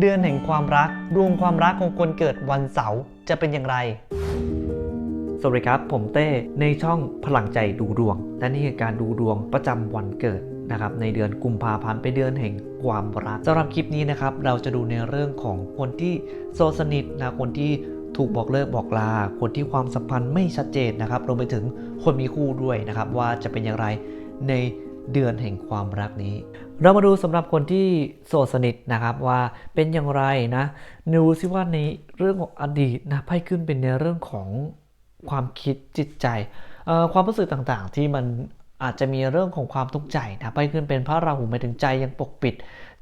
เดือนแห่งความรัก ดวงความรักของคนเกิดวันเสาร์จะเป็นอย่างไร สวัสดีครับ ผมเต้ ในช่องพลังใจดูดวง และนี่คือการดูดวงประจำวันเกิดนะครับในเดือนกุมภาพันธ์เป็นเดือนแห่งความรักสำหรับคลิปนี้นะครับ เราจะดูในเรื่องของคนที่โซสนิทนะคนที่ถูกบอกเลิกบอกลา คนที่ความสัมพันธ์ไม่ชัดเจนนะครับรวมไปถึงคนมีคู่ด้วยนะครับ ว่าจะเป็นอย่างไรใน เดือนแห่งความรักนี้ เรามาดูสำหรับคนที่โสดสนิทนะครับว่าเป็นอย่างไรนะดูซิว่าในเรื่องของอดีตนะไพ่ขึ้นเป็นในเรื่องของความคิดจิตใจ ความรู้สึกต่างๆ ที่มันอาจจะมีเรื่องของความทุกข์ใจนะไพ่ขึ้นเป็นพระราหูหมายถึงใจยังปกปิด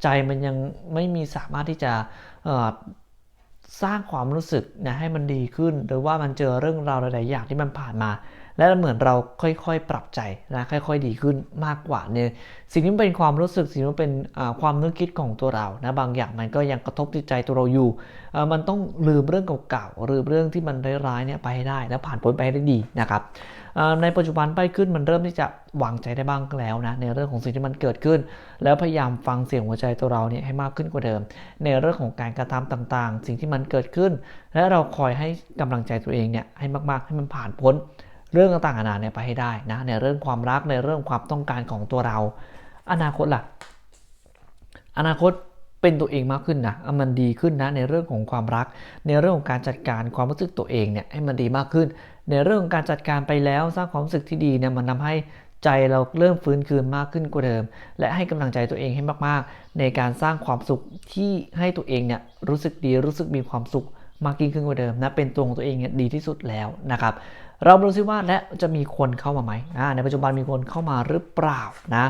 ใจมันยังไม่มีสามารถที่จะสร้างความรู้สึกนะให้มันดีขึ้น หรือว่ามันเจอเรื่องราวหลายๆอย่างที่มันผ่านมา และเหมือนเราค่อยๆ ปรับใจนะค่อยๆ ดีขึ้นมากกว่าเนี่ยสิ่งที่มันเป็นความรู้สึกสิ่งที่มันเป็นความนึกคิดของตัวเรานะบางอย่างมันก็ยังกระทบจิตใจตัวเราอยู่ มันต้องลืมเรื่องเก่าๆลืมเรื่องที่มันร้ายๆเนี่ยไปให้ได้และผ่านพ้นไปให้ได้ดีนะครับในปัจจุบันไปขึ้นมันเริ่มที่จะวางใจได้บ้างแล้วนะในเรื่องของสิ่งที่มันเกิดขึ้น แล้วพยายามฟังเสียงหัวใจตัวเราเนี่ยให้มากขึ้นกว่าเดิม ในเรื่องของการกระทำต่างๆ สิ่งที่มันเกิดขึ้น และเราคอยให้กำลังใจตัวเองเนี่ยให้มากๆให้มันผ่านพ้น เรื่องต่างๆนานาเนี่ยไปให้ได้นะในเรื่องความรักในเรื่องความต้องการของตัวเรา อนาคตล่ะ อนาคตเป็นตัวเองมากขึ้นนะมันดีขึ้นนะในเรื่องของความรัก ในเรื่องของการจัดการความรู้สึกตัวเองเนี่ยให้มันดีมากขึ้น ในเรื่องของการจัดการไปแล้วสร้างความรู้สึกที่ดีเนี่ยมันทำให้ใจเราเริ่มฟื้นคืนมากขึ้นกว่าเดิม และให้กำลังใจตัวเองให้มากๆ ในการสร้างความสุขที่ให้ตัวเองเนี่ยรู้สึกดีรู้สึกมีความสุขมากยิ่งขึ้นกว่าเดิมนะเป็นตัวของตัวเองเนี่ยดีที่สุดแล้วนะครับ เราดูซิว่าและจะมีคนเข้ามาไหมในปัจจุบันมีคนเข้ามาหรือเปล่านะ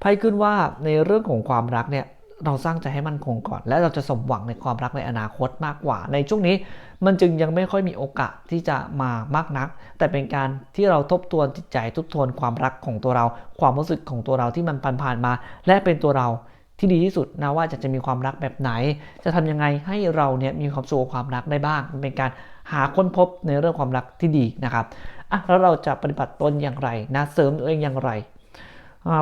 ไพ่ขึ้นว่าในเรื่องของความรักเนี่ยเราสร้างใจให้มันคงก่อน และเราจะสมหวังในความรักในอนาคตมากกว่า ในช่วงนี้มันจึงยังไม่ค่อยมีโอกาสที่จะมามากนัก แต่เป็นการที่เราทบทวนจิตใจทบทวนความรักของตัวเรา ความรู้สึกของตัวเราที่มันผ่านมา และเป็นตัวเราที่ดีที่สุดนะว่าจะจะมีความรักแบบไหน จะทำยังไงให้เราเนี่ยมีความสุขกับความรักได้บ้าง มันเป็นการ หาค้นพบในเรื่องความรักที่ดีนะครับอะแล้วเราจะปฏิบัติตนอย่างไรนะเสริมตัวเองอย่างไร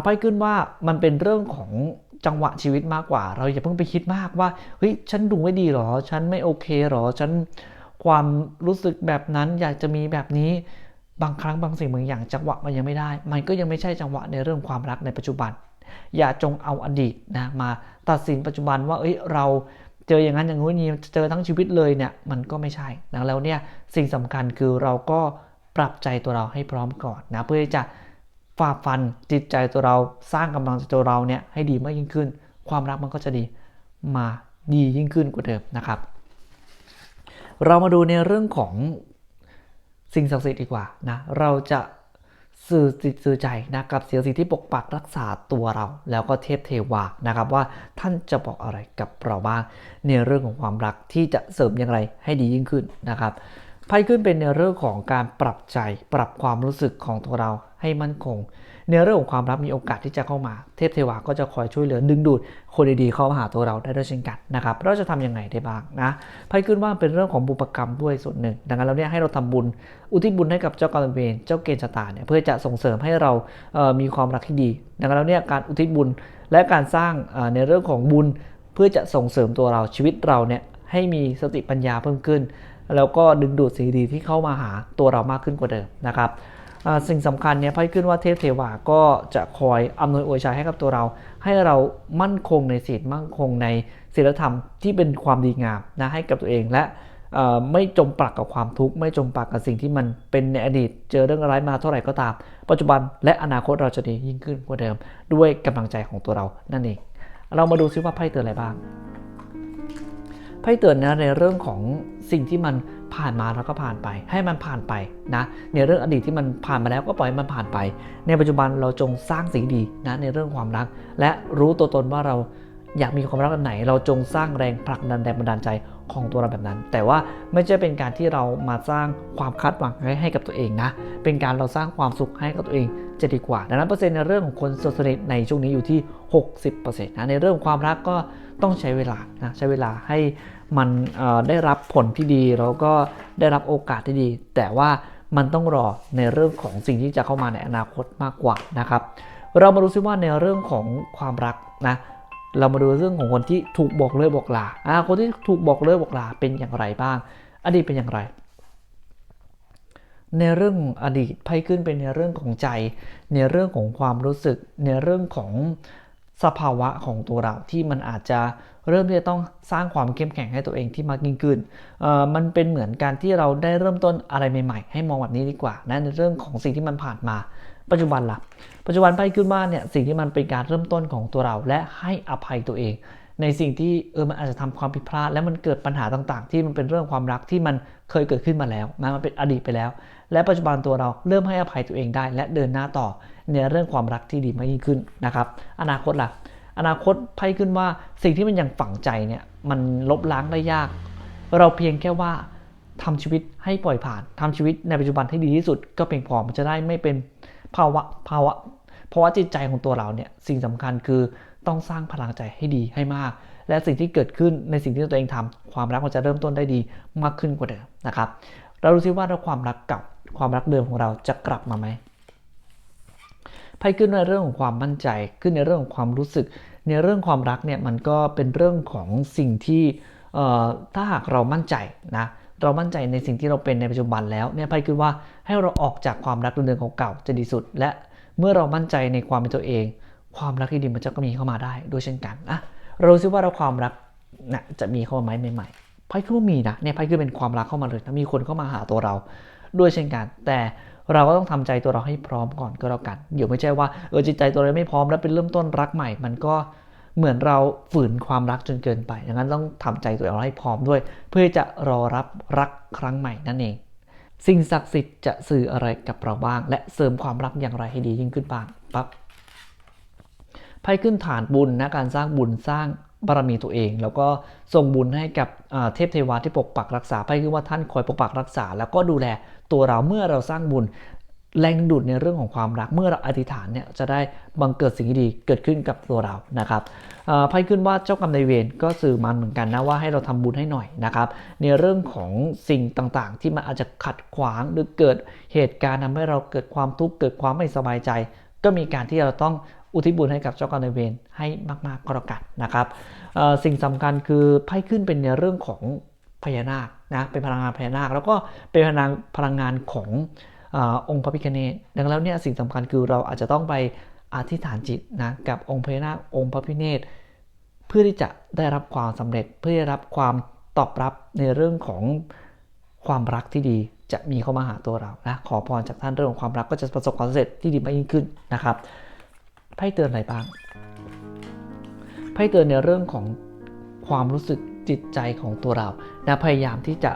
ไพ่ขึ้นว่ามันเป็นเรื่องของจังหวะชีวิตมากกว่า เราอย่าเพิ่งไปคิดมากว่าเฮ้ยฉันดูไม่ดีหรอ ฉันไม่โอเคหรอ ฉันความรู้สึกแบบนั้นอยากจะมีแบบนี้บางครั้งบางสิ่งบางอย่างจังหวะมันยังไม่ได้ มันก็ยังไม่ใช่จังหวะในเรื่องความรักในปัจจุบัน อย่าจงเอาอดีตนะมาตัดสินปัจจุบันว่าเอ้ยเรา เจออย่างนั้นอย่างนู้นนี้เจอทั้งชีวิตเลยเนี่ยมันก็ไม่ใช่นะแล้วเนี่ยสิ่งสำคัญคือเราก็ปรับใจตัวเราให้พร้อมก่อนนะเพื่อที่จะฝ่าฟันจิตใจตัวเราสร้างกำลังใจตัวเราเนี่ยให้ดีมากยิ่งขึ้น ความรักมันก็จะดีมาดียิ่งขึ้นกว่าเดิมนะครับ เรามาดูในเรื่องของสิ่งศักดิ์สิทธิ์ดีกว่านะเราจะ สื่อจิตสื่อใจนะกับเสียงสิ่งที่ปกปักรักษาตัวเรา แล้วก็เทพเทวานะครับว่าท่านจะบอกอะไรกับเราบ้างในเรื่องของความรักที่จะเสริมอย่างไรให้ดียิ่งขึ้นนะครับ ไพ่ขึ้นเป็นในเรื่องของการปรับใจ ปรับความรู้สึกของตัวเราให้มั่นคง ในเรื่องของความรักมีโอกาสที่จะเข้ามา เทพเทวาก็จะคอยช่วยเหลือดึงดูดคนดีๆเข้ามาหาตัวเราได้ด้วยเช่นกันนะครับเราจะทำยังไงได้บ้างนะไพ่ขึ้นว่าเป็นเรื่องของบุพกรรมด้วยส่วนหนึ่ง ดังนั้นเราเนี่ยให้เราทำบุญ อุทิศบุญให้กับเจ้ากรรมนายเวรเจ้าเกณฑ์ชะตาเนี่ยเพื่อจะส่งเสริมให้เราเมีความรักที่ดี ดังนั้นแล้วเนี่ยการอุทิศบุญและการสร้างในเรื่องของบุญ เพื่อจะส่งเสริมตัวเราชีวิตเราเนี่ยให้มีสติปัญญาเพิ่มขึ้น แล้วก็ดึงดูดสิ่งดีที่เข้ามาหาตัวเรามากขึ้นกว่าเดิมนะครับสิ่งสำคัญเนี่ยไพ่ขึ้นว่าเทพเทวาก็จะคอยอำนวยอวยชัยให้กับตัวเรา ให้เรามั่นคงในศีลมั่นคงในศีลธรรมที่เป็นความดีงามนะให้กับตัวเองและไม่จมปลักกับความทุกข์ ไม่จมปลักกับสิ่งที่มันเป็นในอดีต เจอเรื่องร้ายมาเท่าไหร่ก็ตาม ปัจจุบันและอนาคตเราจะดียิ่งขึ้นกว่าเดิม ด้วยกำลังใจของตัวเรานั่นเอง เรามาดูซิว่าไพ่เตือนอะไรบ้าง ไพ่เตือนนะในเรื่องของสิ่งที่มันผ่านมาแล้วก็ผ่านไป ให้มันผ่านไปนะในเรื่องอดีตที่มันผ่านมาแล้วก็ปล่อยมันผ่านไป ในปัจจุบันเราจงสร้างสิ่งดีนะในเรื่องความรัก และรู้ตัวตนว่าเราอยากมีความรักแบบไหน เราจงสร้างแรงผลักดันแรงบันดาลใจ ของตัวเราแบบนั้น แต่ว่าไม่ใช่เป็นการที่เรามาสร้างความคาดหวังให้ให้กับตัวเองนะ เป็นการเราสร้างความสุขให้กับตัวเองจะดีกว่า ดังนั้นเปอร์เซ็นต์ในเรื่องของคนโสนิทในช่วงนี้อยู่ที่ 60%นะ ในเรื่องความรักก็ต้องใช้เวลานะใช้เวลาให้มันได้รับผลที่ดีแล้วก็ได้รับโอกาสที่ดี แต่ว่ามันต้องรอในเรื่องของสิ่งที่จะเข้ามาในอนาคตมากกว่านะครับ เรามาดูซิว่าในเรื่องของความรักนะ เรามาดูเรื่องของคนที่ถูกบอกเลิกบอกลาอ่าคนที่ถูกบอกเลิกบอกลาเป็นอย่างไรบ้าง อดีตเป็นอย่างไร ในเรื่องอดีตไพ่ขึ้นเป็นในเรื่องของใจ ในเรื่องของความรู้สึก ในเรื่องของสภาวะของตัวเราที่มันอาจจะเริ่มที่จะต้องสร้างความเข้มแข็งให้ตัวเองที่มากยิ่งขึ้นเอ่อมันเป็นเหมือนการที่เราได้เริ่มต้นอะไรใหม่ๆ ให้มองแบบนี้ดีกว่านะในเรื่องของสิ่งที่มันผ่านมา ปัจจุบันล่ะปัจจุบันไพ่ขึ้นว่าเนี่ยสิ่งที่มันเป็นการเริ่มต้นของตัวเรา และให้อภัยตัวเอง ในสิ่งที่เออมันอาจจะทำความผิดพลาด และมันเกิดปัญหาต่างๆ ที่มันเป็นเรื่องความรักที่มันเคยเกิดขึ้นมาแล้วนะมันเป็นอดีตไปแล้ว และปัจจุบันตัวเราเริ่มให้อภัยตัวเองได้ และเดินหน้าต่อในเรื่องความรักที่ดีมากยิ่งขึ้นนะครับ อนาคตล่ะอนาคตไพ่ขึ้นว่าสิ่งที่มันยังฝังใจเนี่ยมันลบล้างได้ยาก เราเพียงแค่ว่าทำชีวิตให้ปล่อยผ่านทำชีวิตในปัจจุบันให้ดีที่สุด ก็เพียงพอมันจะได้ไม่เป็น ภาวะภาวะเพราะว่าจิตใจของตัวเราเนี่ยสิ่งสำคัญคือต้องสร้างพลังใจให้ดีให้มาก และสิ่งที่เกิดขึ้นในสิ่งที่ตัวเองทำความรักมันจะเริ่มต้นได้ดีมากขึ้นกว่าเดิมนะครับ เราดูซิว่าถ้าความรักเกับความรักเดิมของเราจะกลับมาไหมไพ่ขึ้นในเรื่องของความมั่นใจขึ้นในเรื่องของความรู้สึก ในเรื่องความรักเนี่ยมันก็เป็นเรื่องของสิ่งที่ถ้าหากเรามั่นใจนะ เรามั่นใจในสิ่งที่เราเป็นในปัจจุบันแล้วเนี่ยไพ่ขึ้นว่าให้เราออกจากความรักเดิมเก่าๆจะดีสุด และเมื่อเรามั่นใจในความเป็นตัวเอง ความรักที่ดีมันจะก็มีเข้ามาได้ด้วยเช่นกันอะเราซิว่าเราความรักนะจะมีเข้ามาไหมใหม่ๆไพ่ขึ้นว่ามีนะเนี่ยไพ่ขึ้นเป็นความรักเข้ามาเลยถ้ามีคนเข้ามาหาตัวเราด้วยเช่นกัน แต่เราก็ต้องทำใจตัวเราให้พร้อมก่อนก็แล้วกันเดี๋ยวไม่ใช่ว่าเออจิตใจตัวเราไม่พร้อมแล้วเป็นเริ่มต้นรักใหม่ มันก็ เหมือนเราฝืนความรักจนเกินไปดังนั้นต้องทำใจตัวเราให้พร้อมด้วย เพื่อจะรอรับรักครั้งใหม่นั่นเอง สิ่งศักดิ์สิทธิ์จะสื่ออะไรกับเราบ้าง และเสริมความรักอย่างไรให้ดียิ่งขึ้นบ้างปั๊บไพ่ขึ้นฐานบุญนะการสร้างบุญสร้างบารมีตัวเอง แล้วก็ส่งบุญให้กับเทพเทวาที่ปกปักรักษาไพ่คือว่าท่านคอยปกปักรักษา แล้วก็ดูแลตัวเราเมื่อเราสร้างบุญ แรงดึงดูดในเรื่องของความรักเมื่อเราอธิษฐานเนี่ยจะได้บังเกิดสิ่งที่ดีเกิดขึ้นกับตัวเรานะครับไพ่ขึ้นว่าเจ้ากรรมนายเวรก็สื่อมันเหมือนกันนะว่าให้เราทำบุญให้หน่อยนะครับในเรื่องของสิ่งต่างๆ ที่มันอาจจะขัดขวางหรือเกิดเหตุการณ์ทำให้เราเกิดความทุกข์เกิดความไม่สบายใจ ก็มีการที่เราต้องอุทิศบุญให้กับเจ้ากรรมนายเวรให้มากๆก็แล้วกันนะครับสิ่งสำคัญคือไพ่ขึ้นเป็นในเรื่องของพญานาคนะเป็นพลังงานพญานาค แล้วก็เป็นพลังพลังงานของ อองค์พระพิฆเนศดังนั้นเนี่ยสิ่งสำคัญคือเราอาจจะต้องไปอธิษฐานจิตนะกับองค์พญานาคองค์พระพิเนศเพื่อที่จะได้รับความสำเร็จเพื่อได้รับความตอบรับในเรื่องของความรักที่ดีจะมีเข้ามาหาตัวเรานะขอพรจากท่านเรื่องของความรักก็จะประสบความสำเร็จที่ดีมากยิ่งขึ้นนะครับไพ่เตือนอะไรบ้างไพ่เตือนในเรื่องของความรู้สึกจิตใจของตัวเรานะพยายามที่จะ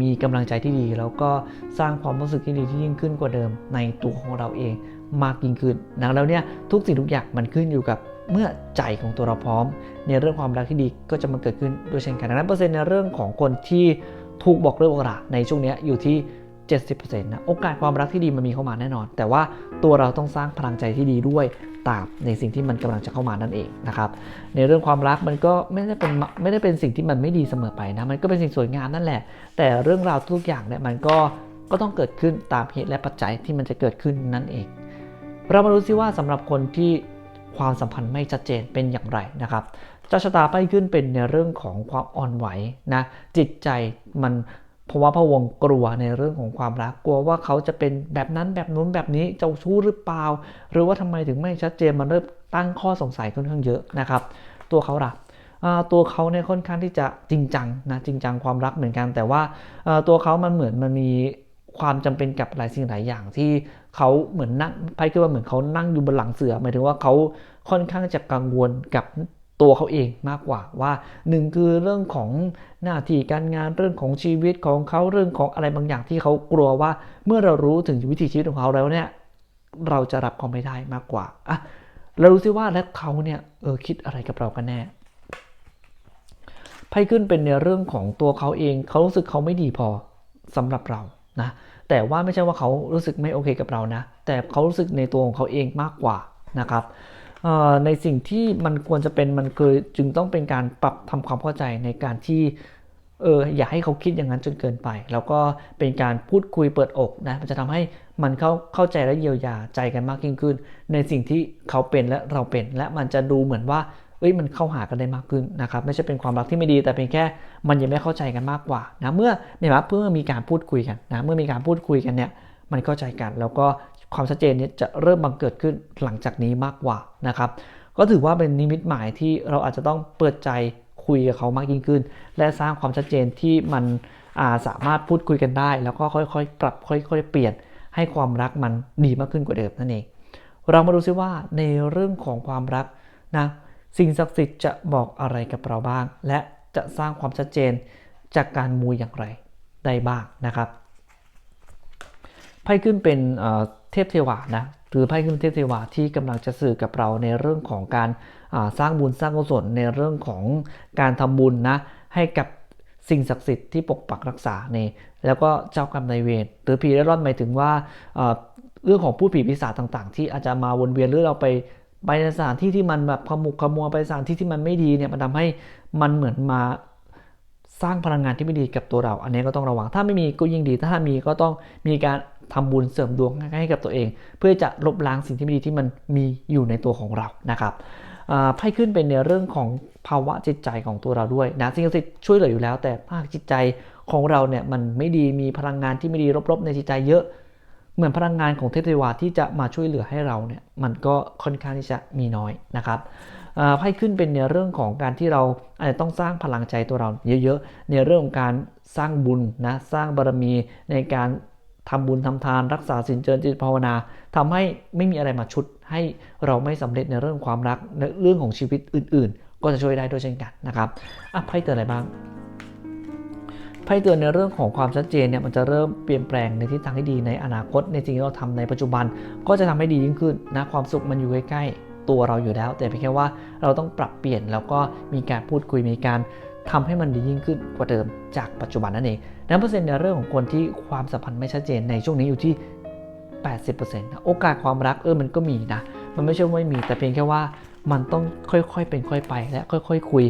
มีกำลังใจที่ดี แล้วก็สร้างความรู้สึกที่ดีที่ยิ่งขึ้นกว่าเดิม ในตัวของเราเองมากยิ่งขึ้นนะแล้วเนี่ยทุกสิ่งทุกอย่างมันขึ้นอยู่กับเมื่อใจของตัวเราพร้อม ในเรื่องความรักที่ดีก็จะมาเกิดขึ้นด้วยเช่นกันดังนั้นเปอร์เซ็นต์ในเรื่องของคนที่ถูกบอกเลิกบอกลาในช่วงนี้อยู่ที่ 70%นะโอกาสความรักที่ดีมันมีเข้ามาแน่นอน แต่ว่าตัวเราต้องสร้างพลังใจที่ดีด้วย ตามในสิ่งที่มันกำลังจะเข้ามานั่นเองนะครับในเรื่องความรักมันก็ไม่ได้เป็นไม่ได้เป็นสิ่งที่มันไม่ดีเสมอไปนะมันก็เป็นสิ่งสวยงามนั่นแหละ แต่เรื่องราวทุกอย่างเนี่ยมันก็ก็ต้องเกิดขึ้นตามเหตุและปัจจัยที่มันจะเกิดขึ้นนั่นเอง เรามาดูซิว่าสำหรับคนที่ความสัมพันธ์ไม่ชัดเจนเป็นอย่างไรนะครับจ้าชะตาไพ่ขึ้นเป็นในเรื่องของความอ่อนไหวนะจิตใจมัน เพราะว่าพะวงกลัวในเรื่องของความรักกลัวว่าเขาจะเป็นแบบนั้นแบบนู้นแบบนี้เจ้าชู้หรือเปล่า หรือว่าทำไมถึงไม่ชัดเจนมันเริ่มตั้งข้อสงสัยค่อนข้างเยอะนะครับ ตัวเขาล่ะตัวเขาเนี่ยค่อนข้างที่จะจริงจังนะจริงจังความรักเหมือนกัน แต่ว่าตัวเขามันเหมือนมันมีความจำเป็นกับหลายสิ่งหลายอย่างที่เขาเหมือนนั่งไพ่คือว่าเหมือนเขานั่งอยู่บนหลังเสือหมายถึงว่าเขาค่อนข้างจะกังวลกับ ตัวเขาเองมากกว่าว่าหนึ่งคือเรื่องของหน้าที่การงานเรื่องของชีวิตของเขาเรื่องของอะไรบางอย่างที่เขากลัวว่าเมื่อเรารู้ถึงวิถีชีวิตของเขาแล้วเนี่ยเราจะรับเขาไม่ได้มากกว่าอะเรารู้ซิว่าและเขาเนี่ยเออคิดอะไรกับเรากันแน่ไพ่ขึ้นเป็นในเรื่องของตัวเขาเอง เขารู้สึกเขาไม่ดีพอสำหรับเรานะแต่ว่าไม่ใช่ว่าเขารู้สึกไม่โอเคกับเรานะ แต่เขารู้สึกในตัวของเขาเองมากกว่านะครับ ในสิ่งที่มันควรจะเป็นมันคือจึงต้องเป็นการปรับทำความเข้าใจในการที่เอออย่าให้เขาคิดอย่างนั้นจนเกินไป แล้วก็เป็นการพูดคุยเปิดอกนะมันจะทำให้มันเข้าเข้าใจและเยียวยาใจกันมากยิ่งขึ้น ในสิ่งที่เขาเป็นและเราเป็น และมันจะดูเหมือนว่าเอ้ยมันเข้าหากันได้มากขึ้นนะครับไม่ใช่เป็นความรักที่ไม่ดี แต่เป็นแค่มันยังไม่เข้าใจกันมากกว่านะเมื่อเนี่ยครับเมื่อมีการพูดคุยกันนะเมื่อมีการพูดคุยกันเนี่ยมันเข้าใจกัน แล้วก็ ความชัดเจนนี่ยจะเริ่มบังเกิดขึ้นหลังจากนี้มากกว่านะครับก็ถือว่าเป็นนิมิตหมายที่เราอาจจะต้องเปิดใจคุยกับเขามากยิ่งขึ้น และสร้างความชัดเจนที่มันาสามารถพูดคุยกันได้ แล้วก็ค่อยๆปรับค่อยๆเปลี่ยนให้ความรักมันดีมากขึ้นกว่าเดิมนั่นเอง เรามาดูซิว่าในเรื่องของความรักนะสิ่งศักดิ์สิทธิ์จะบอกอะไรกับเราบ้าง และจะสร้างความชัดเจนจากการมูอย่างไรได้บ้างนะครับไพ่ขึ้นเป็น เทพเทวานะหรือไพ่ขึ้นเทพเทวาที่กำลังจะสื่อกับเราในเรื่องของการสร้างบุญสร้างกุศลในเรื่องของการทำบุญนะให้กับสิ่งศักดิ์สิทธิ์ที่ปกปักรักษาเนี่ยแล้วก็เจ้ากรรมนายเวรหรือผีเร่ร่อนหมายถึงว่าเรื่องของผู้ผีปีศาจต่างๆ ที่อาจจะมาวนเวียนหรือเราไปไปในสถานที่ที่มันแบบขมุกขมัวไปสถานที่ที่มันไม่ดีเนี่ยมันทำให้มันเหมือนมาสร้างพลังงานที่ไม่ดีกับตัวเรา อันนี้ก็ต้องระวังถ้าไม่มีก็ยิ่งดีถ้ามีก็ต้องมีการ ทำบุญเสริมดวงให้กับตัวเอง เพื่อจะลบล้างสิ่งที่ไม่ดีที่มันมีอยู่ในตัวของเรานะครับไพ่ขึ้นเป็นในเรื่องของภาวะจิตใจของตัวเราด้วยนะสิ่งศักดิ์สิทธิ์ช่วยเหลืออยู่แล้ว แต่ภาคจิตใจของเราเนี่ยมันไม่ดีมีพลังงานที่ไม่ดีรบๆในจิตใจเยอะเหมือนพลังงานของเทพเทวาที่จะมาช่วยเหลือให้เราเนี่ยมันก็ค่อนข้างที่จะมีน้อยนะครับไพ่ขึ้นเป็นในเรื่องของการที่เราอาจจะต้องสร้างพลังใจตัวเราเยอะๆในเรื่องของการสร้างบุญนะสร้างบารมีในการ ทำบุญทำทานรักษาศีลเจริญจิตภาวนาทำให้ไม่มีอะไรมาชุดให้เราไม่สำเร็จในเรื่องความรักในเรื่องของชีวิตอื่น ๆ ก็จะช่วยได้ด้วยเช่นกันนะครับอะไพ่เตือนอะไรบ้างไพ่เตือนในเรื่องของความชัดเจนเนี่ยมันจะเริ่มเปลี่ยนแปลงในทิศทางที่ดีในอนาคตในสิ่งที่เราทำในปัจจุบัน ก็จะทำให้ดียิ่งขึ้นนะความสุขมันอยู่ใกล้ๆตัวเราอยู่แล้ว แต่เพียงแค่ว่าเราต้องปรับเปลี่ยนแล้วก็มีการพูดคุยมีการ ทำให้มันดียิ่งขึ้นกว่าเดิมจากปัจจุบันนั่นเองนั้นเปอร์เซ็นต์ในเรื่องของคนที่ความสัมพันธ์ไม่ชัดเจนในช่วงนี้อยู่ที่ 80%นะโอกาสความรักเออมันก็มีนะ มันไม่ใช่ว่าไม่มี แต่เพียงแค่ว่ามันต้องค่อยๆเป็นค่อยไป และค่อยๆคุย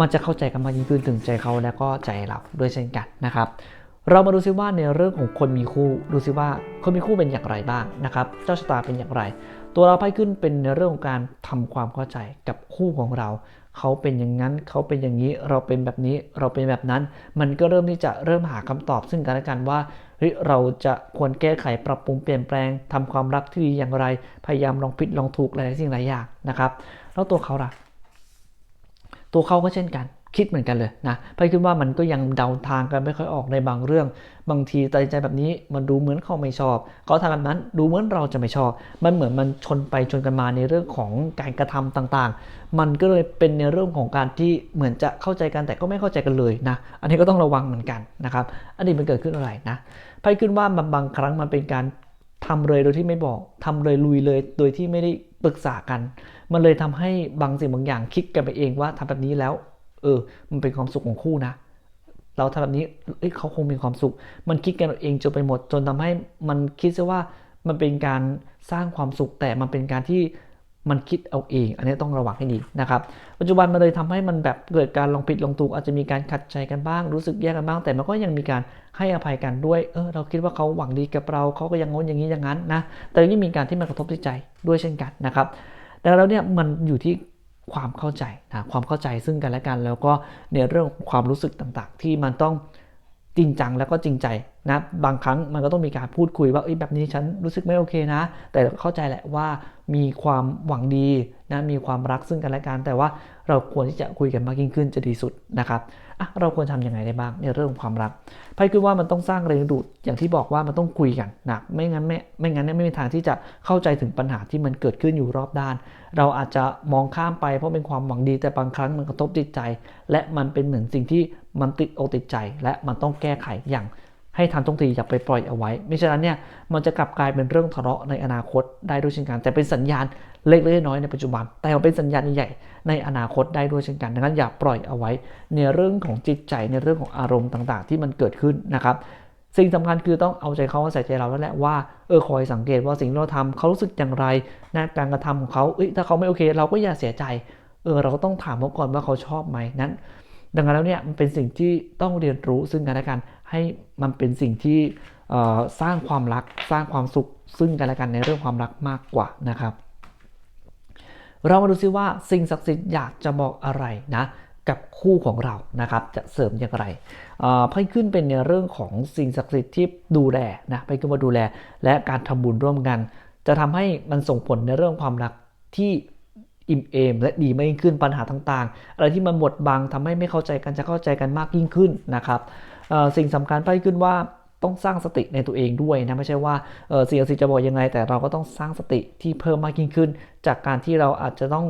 มันจะเข้าใจกันมากยิ่งขึ้นถึงใจเขาและก็ใจเราด้วยเช่นกันนะครับ เรามาดูซิว่าในเรื่องของคนมีคู่ดูซิว่าคนมีคู่เป็นอย่างไรบ้างนะครับ เจ้าชะตาเป็นอย่างไร ตัวเราไพ่ขึ้นเป็นในเรื่องของการทำความเข้าใจกับคู่ของเรา เขาเป็นอย่างนั้นเขาเป็นอย่างนี้เราเป็นแบบนี้เราเป็นแบบนั้น มันก็เริ่มที่จะเริ่มหาคำตอบซึ่งกันและกันว่าเฮ้ยเราจะควรแก้ไขปรับปรุงเปลี่ยนแปลงทำความรักที่ดีอย่างไร พยายามลองผิดลองถูกหลายสิ่งหลายอย่างนะครับ แล้วตัวเขาล่ะ ตัวเขาก็เช่นกัน คิดเหมือนกันเลยนะไปคิดว่ามันก็ยังเดาทางกันไม่ค่อยออกในบางเรื่อง บางทีตัดใจแบบนี้มันดูเหมือนเขาไม่ชอบเขาทำแบบนั้นดูเหมือนเราจะไม่ชอบ มันเหมือนมันชนไปชนกันมาในเรื่องของการกระทำต่างๆ มันก็เลยเป็นในเรื่องของการที่เหมือนจะเข้าใจกันแต่ก็ไม่เข้าใจกันเลยนะ อันนี้ก็ต้องระวังเหมือนกันนะครับ อันนี้มันเกิดขึ้นอะไรนะไพ่ขึ้นว่ามันบางครั้งมันเป็นการทำเลยโดยที่ไม่บอกทำเลยลุยเลยโดยที่ไม่ได้ปรึกษากัน มันเลยทำให้บางสิ่งบางอย่างคิดกันไปเองว่าทำแบบนี้แล้ว เออ มันเป็นความสุขของคู่นะ เราทำแบบนี้เอ้ยเขาคงมีความสุข มันคิดกันเองจนไปหมด จนทำให้มันคิดซะว่ามันเป็นการสร้างความสุขแต่มันเป็นการที่มันคิดเอาเอง อันนี้ต้องระวังให้ดีนะครับ ปัจจุบันมันเลยทำให้มันแบบเกิดการลองผิดลองถูกอาจจะมีการขัดใจกันบ้าง รู้สึกแยกกันบ้าง แต่มันก็ยังมีการให้อภัยกันด้วย เออเราคิดว่าเขาหวังดีกับเราเขาก็ยังงนอย่างนี้อย่างนั้นนะ แต่ยังมีการที่มันกระทบจิตใจด้วยเช่นกันนะครับ แต่แล้วเนี่ยมันอยู่ที่ ความเข้าใจนะความเข้าใจซึ่งกันและกัน แล้วก็ในเรื่องความรู้สึกต่างๆ ที่มันต้องจริงจังแล้วก็จริงใจนะบางครั้งมันก็ต้องมีการพูดคุยว่าเอ้แบบนี้ฉันรู้สึกไม่โอเคนะ แต่เข้าใจแหละว่ามีความหวังดีนะมีความรักซึ่งกันและกัน แต่ว่าเราควรที่จะคุยกันมากยิ่งขึ้นจะดีสุดนะครับอะเราควรทำยังไงได้บ้างในเรื่องความรัก พ่คิดว่ามันต้องสร้างแรงดูดอย่างที่บอกว่ามันต้องคุยกันนะไม่งั้นไม่ไม่งั้นเนี่ยไม่มีทางที่จะเข้าใจถึงปัญหาที่มันเกิดขึ้นอยู่รอบด้าน เราอาจจะมองข้ามไปเพราะเป็นความหวังดีแต่บางครั้งมันกระทบจิตใจ และมันเป็นเหมือนสิ่งที่มันติดอกติดใจ และมันต้องแก้ไขอย่าง ให้ทันท่วงทีอย่าไปปล่อยเอาไว้ไม่ฉะนั้นเนี่ยมันจะกลับกลายเป็นเรื่องทะเลาะในอนาคตได้ด้วยเช่นกัน แต่เป็นสัญญาณเล็กๆน้อยในปัจจุบัน แต่เป็นสัญญาณใหญ่ในอนาคตได้ด้วยเช่นกันดังนั้นอย่าปล่อยเอาไว้ ในเรื่องของจิตใจในเรื่องของอารมณ์ต่าง ๆ ที่มันเกิดขึ้นนะครับสิ่งสำคัญคือต้องเอาใจเขามาใส่ใจเราแล้วแหละว่าเออคอยสังเกตว่าสิ่งที่เราทำเขารู้สึกอย่างไรนะการกระทำของเขาเอ้ยถ้าเขาไม่โอเค เราก็อย่าเสียใจเออเราก็ต้องถามเขาก่อนว่าเขาชอบไหมนั้น ดังนั้นแล้วเนี่ยมันเป็นสิ่งที่ต้องเรียนรู้ซึ่งกันและกัน ให้มันเป็นสิ่งที่สร้างความรักสร้างความสุขซึ่งกันและกันในเรื่องความรักมากกว่านะครับ เรามาดูซิว่าสิ่งศักดิ์สิทธิ์อยากจะบอกอะไรนะกับคู่ของเรานะครับจะเสริมอย่างไรเอ่อไพ่ขึ้นเป็นในเรื่องของสิ่งศักดิ์สิทธิ์ที่ดูแลนะไพ่ขึ้นมาดูแล และการทำบุญร่วมกัน จะทำให้มันส่งผลในเรื่องความรักที่อิ่มเอมและดีมากยิ่งขึ้นปัญหาต่างๆ อะไรที่มันบดบังทำให้ไม่เข้าใจกันจะเข้าใจกันมากยิ่งขึ้นนะครับ สิ่งสำคัญไพ่ขึ้นว่าต้องสร้างสติในตัวเองด้วยนะไม่ใช่ว่าเสิ่งสิจะบอกยังไง แต่เราก็ต้องสร้างสติที่เพิ่มมากยิ่งขึ้น จากการที่เราอาจจะต้อง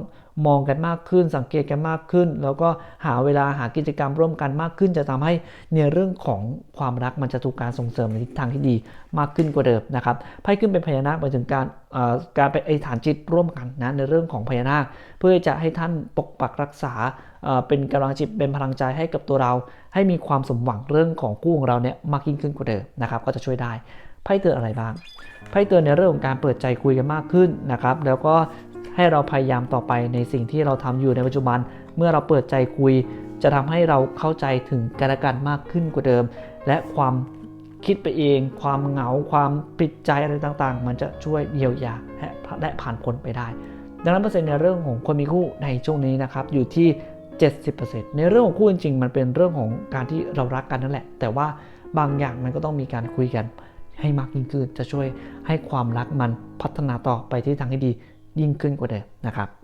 มองกันมากขึ้น สังเกตกันมากขึ้น แล้วก็หาเวลาหากิจกรรมร่วมกันมากขึ้น จะทำให้ในเรื่องของความรักมันจะถูกการส่งเสริมในทิศทางที่ดีมากขึ้นกว่าเดิมนะครับไพ่ขึ้นเป็นพญานาคหมายถึงการการไปไอฐานจิตร่วมกันนะในเรื่องของพญานาค เพื่อจะให้ท่านปกปักรักษา เป็นกำลังจิตเป็นพลังใจให้กับตัวเรา ให้มีความสมหวังเรื่องของคู่ของเราเนี่ยมากยิ่งขึ้นกว่าเดิมนะครับก็จะช่วยได้ไพ่เตือนอะไรบ้างไพ่เตือนในเรื่องของการเปิดใจคุยกันมากขึ้นนะครับแล้วก็ให้เราพยายามต่อไปในสิ่งที่เราทำอยู่ในปัจจุบัน เมื่อเราเปิดใจคุย จะทำให้เราเข้าใจถึงกันและกันมากขึ้นกว่าเดิม และความคิดไปเอง ความเหงา ความปิดใจอะไรต่างๆ มันจะช่วยเยียวยาและและผ่านพ้นไปได้ ดังนั้นเปอร์เซ็นต์ในเรื่องของคนมีคู่ในช่วงนี้นะครับอยู่ที่ 70%ในเรื่องของคู่จริงมันเป็นเรื่องของการที่เรารักกันนั่นแหละ แต่ว่าบางอย่างมันก็ต้องมีการคุยกันให้มากยิ่งขึ้น จะช่วยให้ความรักมันพัฒนาต่อไปที่ทางที่ดียิ่งขึ้นกว่าเดิมนะครับ